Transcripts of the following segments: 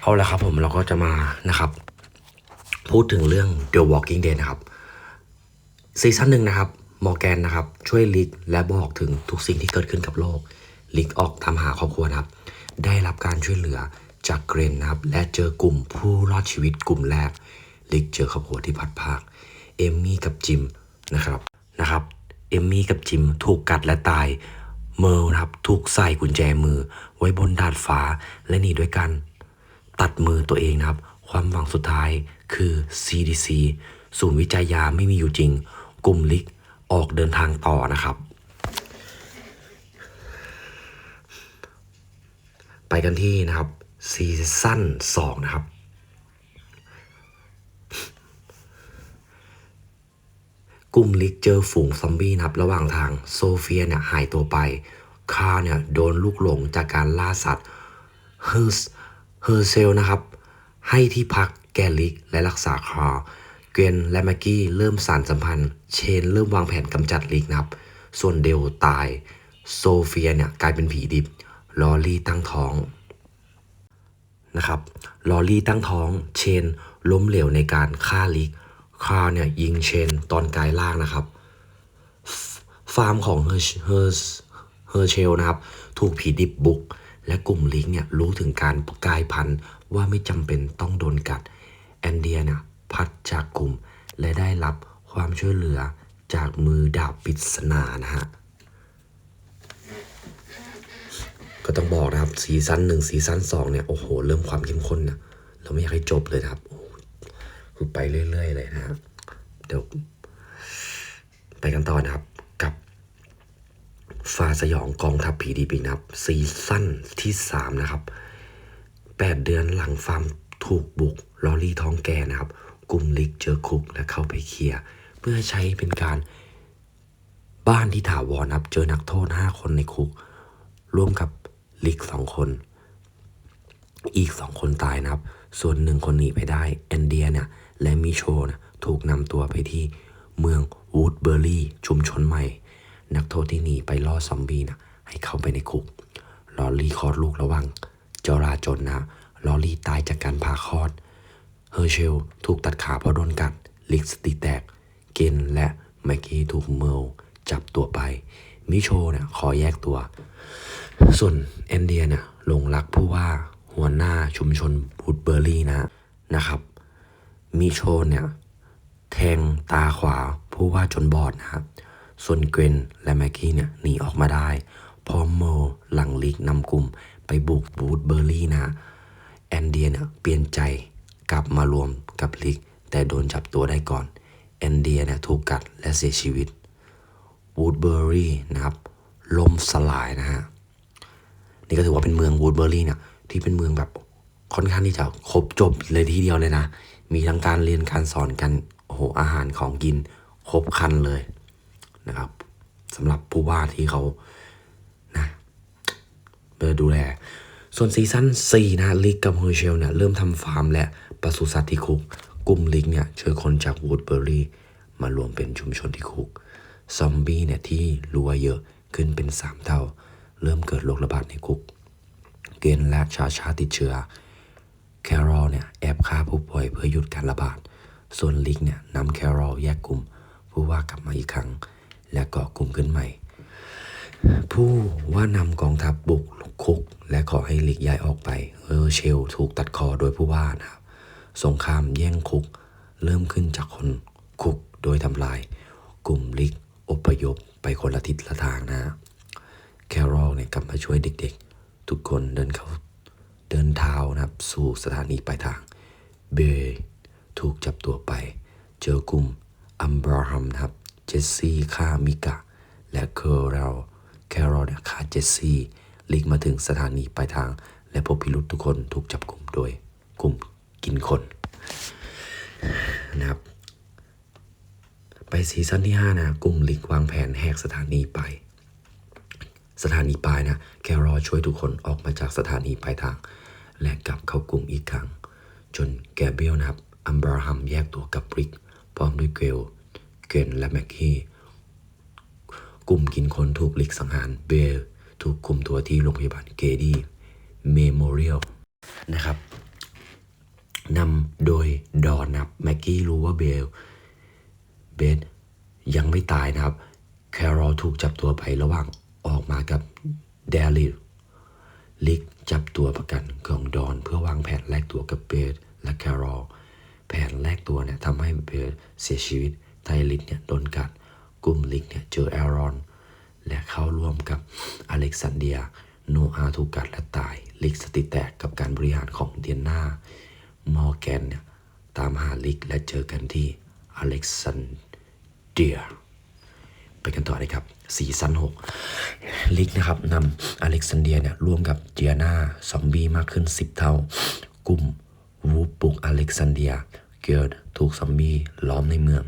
เอาละครับผมเราก็จะมานะครับ พูดถึงเรื่อง The Walking Dead นะครับซีซั่นหนึ่งนะครับมอร์แกนนะครับ ช่วยลิกและบอกถึงทุกสิ่งที่เกิดขึ้นกับโลก ลิกออกทำหาครอบครัวนะครับ ได้รับการช่วยเหลือจากเกรนนะครับ และเจอกลุ่มผู้รอดชีวิตกลุ่มแรก ลิกเจอครอบครัวที่พัดภาคเอมมี่กับจิมนะครับนะครับเอมมี่กับจิมถูกกัดและตาย เมิร์ลนะครับถูกใส่กุญแจมือไว้บนดาดฟ้าและหนีด้วยกัน ตัดมือตัวเองนะครับ ความหวังสุดท้ายคือ CDC ศูนย์วิจัยยาไม่มีอยู่จริง กลุ่มลิกออกเดินทางต่อนะครับ ไปกันที่นะครับซีซั่น2นะครับ กลุ่มลิกเจอฝูงซอมบี้นะครับ ระหว่างทางโซเฟียเนี่ยหายตัวไปคาร์เนี่ยโดนลูกหลงจากการล่าสัตว์เฮอร์ เฮอร์เซลนะครับ ให้ที่พักแกลิกและรักษาคาร์เกรนและแม็กกี้เริ่มสารสัมพันธ์ เชนเริ่มวางแผนกำจัดลิกนะครับ ส่วนเดลตาย โซเฟียเนี่ยกลายเป็นผีดิบ ลอรี่ตั้งท้องนะครับ ลอรี่ตั้งท้อง เชนล้มเหลวในการฆ่าลิกคาร์เนี่ยยิงเชนตอนกายล่างนะครับ ฟาร์มของเฮอร์เฮอร์เฮอร์เชลนะครับ ถูกผีดิบบุก และกลุ่มลิงเนี่ยรู้ถึงการกลายพันธุ์ว่าไม่จำเป็นต้องโดนกัด แอนเดียเนี่ยพัดจากกลุ่ม และได้รับความช่วยเหลือจากมือดาบปริศนานะฮะก็ต้องบอกนะครับซีซั่นหนึ่งซีซั่นสองเนี่ยโอ้โห เริ่มความเข้มข้นนะเราไม่อยากให้จบเลยนะครับโอ้โหคือไปเรื่อย ๆ เลยนะครับเดี๋ยวไปกันต่อนะครับ ฟาสยองกองทัพผีดีปีนะครับซีซั่นที่ 3 นะครับ 8 เดือนหลังฟาร์มถูกบุกลอรี่ท้องแก่นะครับ กลุ่มลิกเจอคุกและเข้าไปเคลียร์เพื่อใช้เป็นการบ้านที่ถาวรนะครับ เจอนักโทษ 5 คนในคุก ร่วมกับลิกสองคน อีกสองคนตายนะครับ ส่วนหนึ่งคนหนีไปได้แอนเดียเนี่ยและมิโชนะถูกนำตัวไปที่เมืองวูดเบอร์รี่ชุมชนใหม่ นักโทษที่หนีไปล่อซอมบี้นะให้เข้าไปในคุก ลอรี่คลอดลูกระว่างจราจนนะ ลอรี่ตายจากการผ่าคลอด เฮอร์เชลถูกตัดขาเพราะโดนกัด ลิกสติแตก เกนและแมกกี้ถูกเมลจับตัวไป มิโชเนี่ยขอแยกตัว ส่วนแอนเดียเนี่ยลงรักผู้ว่าหัวหน้าชุมชนบูดเบอร์รี่นะนะครับ มิโชเนี่ยแทงตาขวาผู้ว่าจนบอดนะครับ ส่วนเกรนและแม็กกี้เนี่ยหนีออกมาได้ พอโมหลังลีกนำกลุ่มไปบุกบูดเบอร์รี่นะ แอนเดียเนี่ยเปลี่ยนใจกลับมารวมกับลิกแต่โดนจับตัวได้ก่อน แอนเดียเนี่ยถูกกัดและเสียชีวิตวูดเบอร์รี่นะครับล่มสลายนะฮะ นี่ก็ถือว่าเป็นเมืองวูดเบอร์รี่เนี่ยที่เป็นเมืองแบบค่อนข้างที่จะครบจบเลยทีเดียวเลยนะ มีทั้งการเรียนการสอนกัน โอ้โห อาหารของกินครบครันเลย นะครับสำหรับผู้ว่าที่เขานะเบอดูแล ส่วนซีซั่น4นะลิกกับเฮอร์เชลเนี่ยเริ่มทำฟาร์มและปศุสัตว์ที่คุก กลุ่มลิกเนี่ยเชิญคนจากวูดเบอร์รี่มารวมเป็นชุมชนที่คุก ซอมบี้เนี่ยที่รัวเยอะขึ้นเป็นสามเท่า เริ่มเกิดโรคระบาดในคุก เกนและชาชาติดเชื้อแครอลเนี่ยแอบฆ่าผู้ป่วยเพื่อหยุดการระบาด ส่วนลิกเนี่ยนำแครอลแยกกลุ่มผู้ว่ากลับมาอีกครั้ง และก่อกลุ่มขึ้นใหม่ ผู้ว่านำกองทัพบุกคุก และขอให้ลิกย้ายออกไปเออเชลถูกตัดคอโดยผู้ว่านะครับสงครามแย่งคุก เริ่มขึ้นจากคนคุกโดยทำลาย กลุ่มลิกอพยพไปคนละทิศละทางนะแครอลเนี่ยกลับมาช่วยเด็กๆ ทุกคนเดินเขาเดินเท้านะครับ สู่สถานีปลายทาง เบย์ถูกจับตัวไป เจอกลุ่มอัมบราฮัมนะครับ เจสซี่ฆ่ามิกะ และเคอร์เรลแครอลเนี่ยฆ่าเจสซี่ลิกมาถึงสถานีปลายทาง และพบพิรุธทุกคนถูกจับกลุ่มโดยกลุ่มกินคนนะครับ ไปซีซั่นที่ 5 นะ กลุ่มลิกวางแผนแหกสถานีไป สถานีปลายนะ แครอลช่วยทุกคนออกมาจากสถานีปลายทาง และกลับเข้ากลุ่มอีกครั้ง จนแกเบรียลนะครับ อัมบราฮัมแยกตัวกับริก พร้อมด้วยเกล เกนและแม็กกี้กลุ่มกินคนถูกลิกสังหารเบลถูกคุมตัวที่โรงพยาบาลเกดีเมโมเรียลนะครับนำโดยดอนนะครับแม็กกี้รู้ว่าเบลเบสยังไม่ตายนะครับ แคโรลถูกจับตัวไประหว่างออกมากับเดลิลลิกจับตัวประกันของดอน เพื่อวางแผนแลกตัวกับเบสและแคโรลแผนแลกตัวเนี่ยทำให้เบสเสียชีวิต ไทลิกเนี่ยโดนกัดกลุ่มลิกเนี่ยเจอแอรอน และเข้าร่วมกับอเล็กซานเดีย โนอาถูกกัดและตาย ลิกสติแตกกับการบริหารของเดียนนามอร์แกนเนี่ยตามหาลิกและเจอกันที่อเล็กซานเดียไปกันต่อเลยครับซีซั่น6ลิกนะครับนำอเล็กซานเดียเนี่ยร่วมกับเจียนาซอมบี้มากขึ้น 10 เท่า กลุ่มวูปบุกอเล็กซานเดีย เกิดถูกซอมบี้ล้อมในเมือง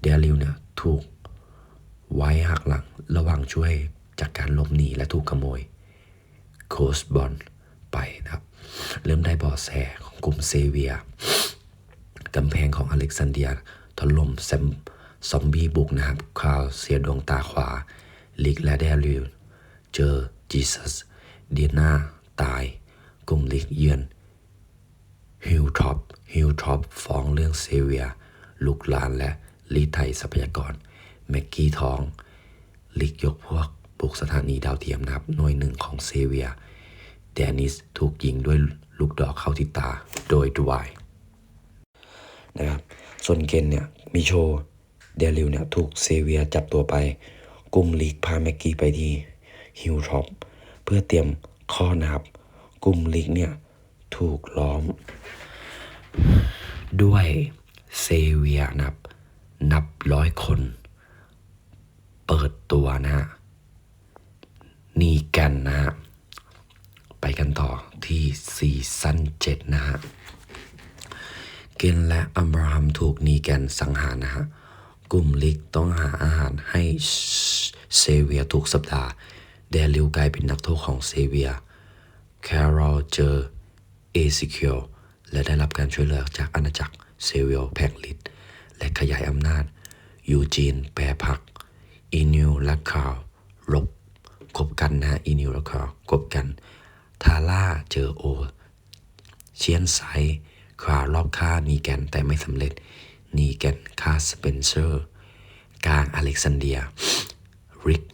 เดลิวเนี่ยถูกไว้หักหลังระหว่างช่วยจากการหลบหนีและถูกขโมยโคสบอลไปนะครับ เริ่มได้บาะแสของกลุ่มเซเวียกำแพงของอเล็กซานเดียถล่มแซมซอมบี้บุกนะครับคราวเสียดวงตาขวา ลิกและเดลิวเจอจีซัสเดียนาตาย กลุ่มลิกเยือนฮิลท็อปฮิลท็อปฟ้องเรื่องเซเวียลูกหลานและ ลีไทยทรัพยากร แม็กกี้ท้อง ลิกยกพวกบุกสถานีดาวเทียมนะครับหน่วยหนึ่งของเซเวีย แดนิสถูกยิงด้วยลูกดอกเข้าที่ตาโดยดวายนะครับ ส่วนเกนเนี่ยมีโชว์เดลิวเนี่ยถูกเซเวียจับตัวไปกลุ่มลีกพาแม็กกี้ไปที่ฮิลท็อปเพื่อเตรียมข้อนะครับกลุ่มลีกเนี่ยถูกล้อม ด้วยเซเวียนะครับ นับร้อยคน เปิดตัวนะฮะนีแกันนะฮะ ไปกันต่อที่ซีซั่น7นะฮะ เกนและอัมบราฮัมถูกนีแกนสังหารนะฮะ กลุ่มลิกต้องหาอาหารให้เซเวียทุกสัปดาห์เดลิวกลายเป็นนักโทษของเซเวีย แคโรลเจอเอซิเคียวและได้รับการช่วยเหลือจากอาณาจักรเซเวียแพกลิด และขยายอำนาจ ยูจีน แปรพักอีนิวและคาร์ลบคบกันนะอีนิวและคาร์ลคบกัน ทาร่าเจอโอ เชียนไซด์ขวารอบฆ่านีแกนแต่ไม่สำเร็จ นีแกนฆ่าสเปนเซอร์ กลางอเล็กซานเดีย ริก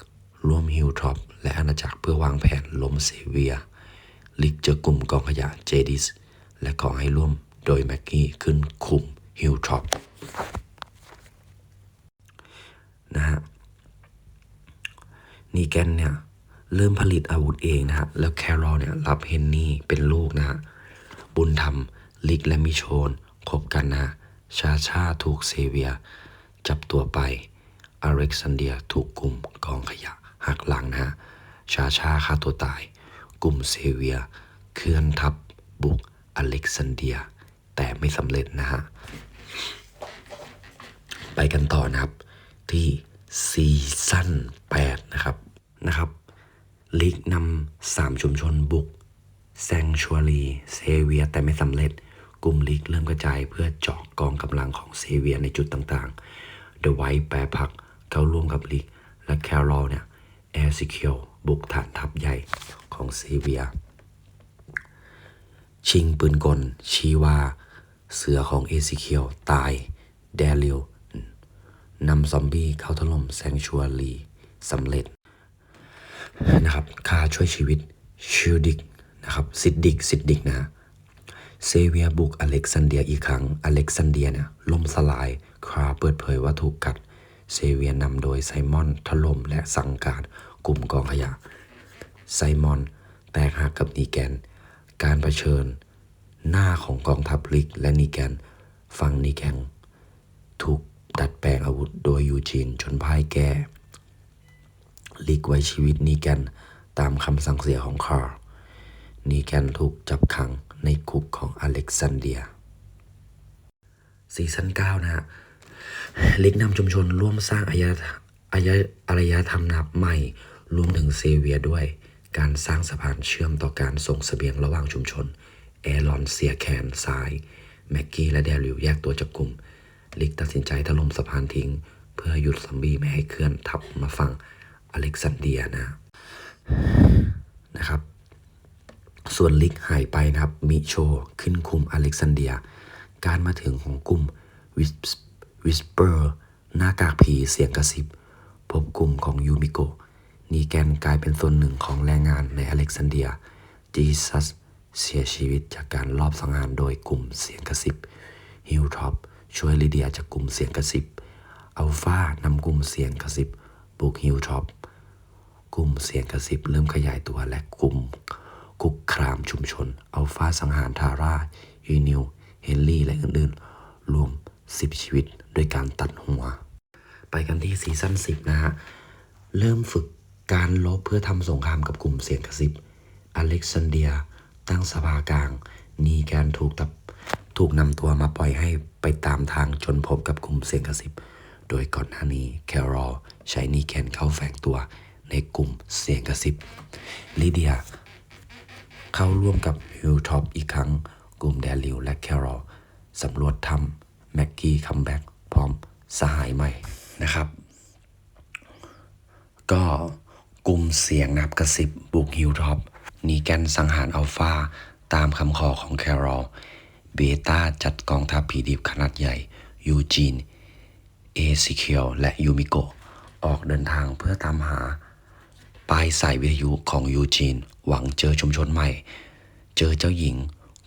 ร่วมฮิลทรอปและอาณาจักรเพื่อวางแผนล้มเซเวีย ลิกเจอกลุ่มกองขยะเจดิส และขอให้ร่วมโดยแม็กกี้ขึ้นคุมฮิลทรอป นะฮะนีแกนเนี่ย เริ่มผลิตอาวุธเองนะฮะ แล้วแคโรลเนี่ยรับเฮนนี่เป็นลูกนะฮะ บุญธรรม ลิกและมิโชนคบกันนะ ชาชาถูกเซเวีย จับตัวไป อเล็กซานเดียถูกกลุ่มกองขยะหักหลังนะฮะ ชาชาฆ่าตัวตาย กลุ่มเซเวีย เคลื่อนทัพบุกอเล็กซานเดีย แต่ไม่สำเร็จนะฮะ ไปกันต่อนะครับ ที่ซีซั่น8นะครับนะครับลิกนำสามชุมชนบุกแซงชัวรีเซเวียแต่ไม่สำเร็จ กลุ่มลิกเริ่มกระจายเพื่อเจาะกองกำลังของเซเวียในจุดต่างๆเดอะไวท์แปรพักเข้าร่วมกับลิกและแคโรลเนี่ยแอร์ซิเคียวบุกฐานทัพใหญ่ของเซเวีย ชิงปืนกลชีวา เสือของเอซิเคียวตาย แดริล นำซอมบี้เข้าถล่มแซงชัวรีสำเร็จนะครับคาช่วยชีวิตชิลดิกนะครับซิดดิกซิดดิกนะเซเวียบุกอเล็กซานเดียอีกครั้ง อเล็กซานเดียเนี่ยล่มสลายคราเปิดเผยว่าถูกกัด เซเวียนำโดยไซมอนถล่มและสั่งการกลุ่มกองขยะ ไซมอนแตกหักกับนีแกน การเผชิญหน้าของกองทัพลิกและนีแกนฝั่งนีแกนถูก ดัดแปลงอาวุธโดยยูจีนจนพ่ายแก้ลิกไว้ชีวิตนีแกนตามคำสั่งเสียของคาร์ลนีแกนถูกจับขังในคุกของอเล็กซานเดียซีซั่น9นะฮะลิกนำชุมชนร่วมสร้างอายอารยอารยธรรมนับใหม่ รวมถึงเซเวียด้วย การสร้างสะพานเชื่อมต่อการส่งเสบียงระหว่างชุมชน แอรอนเสียแขนซ้าย แม็กกี้และเดลิวแยกตัวจากกลุ่ม ลิกตัดสินใจถล่มสะพานทิ้ง เพื่อหยุดซอมบี้ไม่ให้เคลื่อนทับมาฝั่งอเล็กซานเดียนะนะครับ ส่วนลิกหายไปนะครับมิโชขึ้นคุมอเล็กซานเดีย การมาถึงของกลุ่มวิสเปอร์หน้ากากผีเสียงกระซิบ พบกลุ่มของยูมิโกนีแกนกลายเป็นส่วนหนึ่งของแรงงานในอเล็กซานเดียจีซัสเสียชีวิตจากการลอบสังหารโดยกลุ่มเสียงกระซิบฮิลท็อป ช่วยลิเดียจากกลุ่มเสียงกระซิบอัลฟานำกลุ่มเสียงกระซิบบุกฮิลท็อปกลุ่มเสียงกระซิบเริ่มขยายตัวและกลุ่มคุกครามชุมชนอัลฟาสังหารทาร่ายูนิว เฮนรี่ และอื่นๆ รวม 10 ชีวิตด้วยการตัดหัว ไปกันที่ซีซั่น10 นะฮะ เริ่มฝึกการลบเพื่อทำสงครามกับกลุ่มเสียงกระซิบอเล็กซานเดีย ตั้งสภากลางนีแกนถูกตับ ถูกนำตัวมาปล่อยให้ไปตามทางจนพบกับกลุ่มเสียงกระซิบ โดยก่อนหน้านี้แครอลใช้นีแกนเข้าแฝงตัวในกลุ่มเสียงกระซิบ ลิเดีย เข้าร่วมกับฮิลท็อปอีกครั้ง กลุ่มแดริลและแครอลสำรวจถ้ำแม็กกี้คัมแบ็กพร้อมสหายใหม่นะครับ ก็กลุ่มเสียงนับกระสิบบุกฮิลท็อปนีแกนสังหารอัลฟาตามคำขอของแครอล เบต้าจัดกองทัพผีดิบขนาดใหญ่ยูจีน เอซิเคียวและยูมิโกะออกเดินทางเพื่อตามหาปลายสายวิทยุของยูจีน หวังเจอชุมชนใหม่ เจอเจ้าหญิง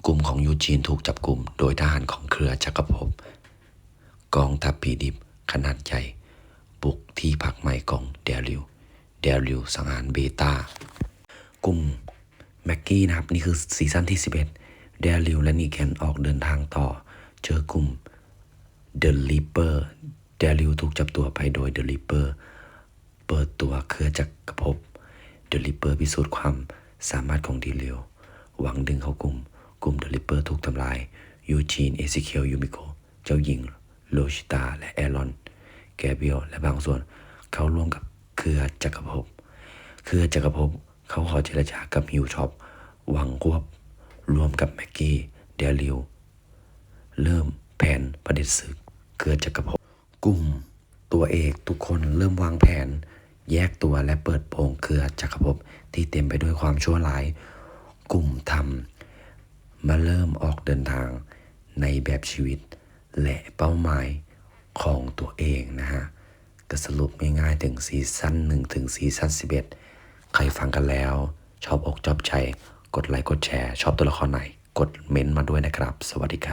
กลุ่มของยูจีนถูกจับกลุ่ม โดยทหารของเครือจักรภพกองทัพผีดิบขนาดใหญ่ บุกที่พักใหม่ของเดลิวเดลิวสังหารเบต้ากลุ่มแม็กกี้นะครับ นี่คือซีซั่นที่ 11 เดลิวและนีแกนออกเดินทางต่อ เจอกลุ่ม The Reaper เดลิวถูกจับตัวไปโดย The Reaper เปิดตัวเครือจักรภพ The Reaper พิสูจน์ความสามารถของดีเลียวหวังดึงเข้ากลุ่ม กลุ่ม The Reaper ถูกทำลาย ยูจีน เอซิเคียว ยูมิโก เจ้าหญิง โลชิตา และแอรอน แกเบียลและบางส่วนเขาร่วมกับเครือจักรภพเครือจักรภพเขาขอเจรจากับฮิวช็อปหวังควบ รวมกับแม็กกี้เดลิวเริ่มแผนประเด็จศึก เกิดจักรภพกลุ่มตัวเอกทุกคนเริ่มวางแผน แยกตัวและเปิดโปงเครือจักรภพที่เต็มไปด้วยความชั่วร้าย กลุ่มทำมาเริ่มออกเดินทางในแบบชีวิต และเป้าหมายของตัวเองนะฮะก็สรุปง่ายๆถึงซีซั่น1ถึงซีซั่น11 ใครฟังกันแล้ว ชอบอกชอบใจ ดไลค์กดแชร์ ชอบตัวละครไหน กดเม้นต์มาด้วยนะครับ สวัสดีครับ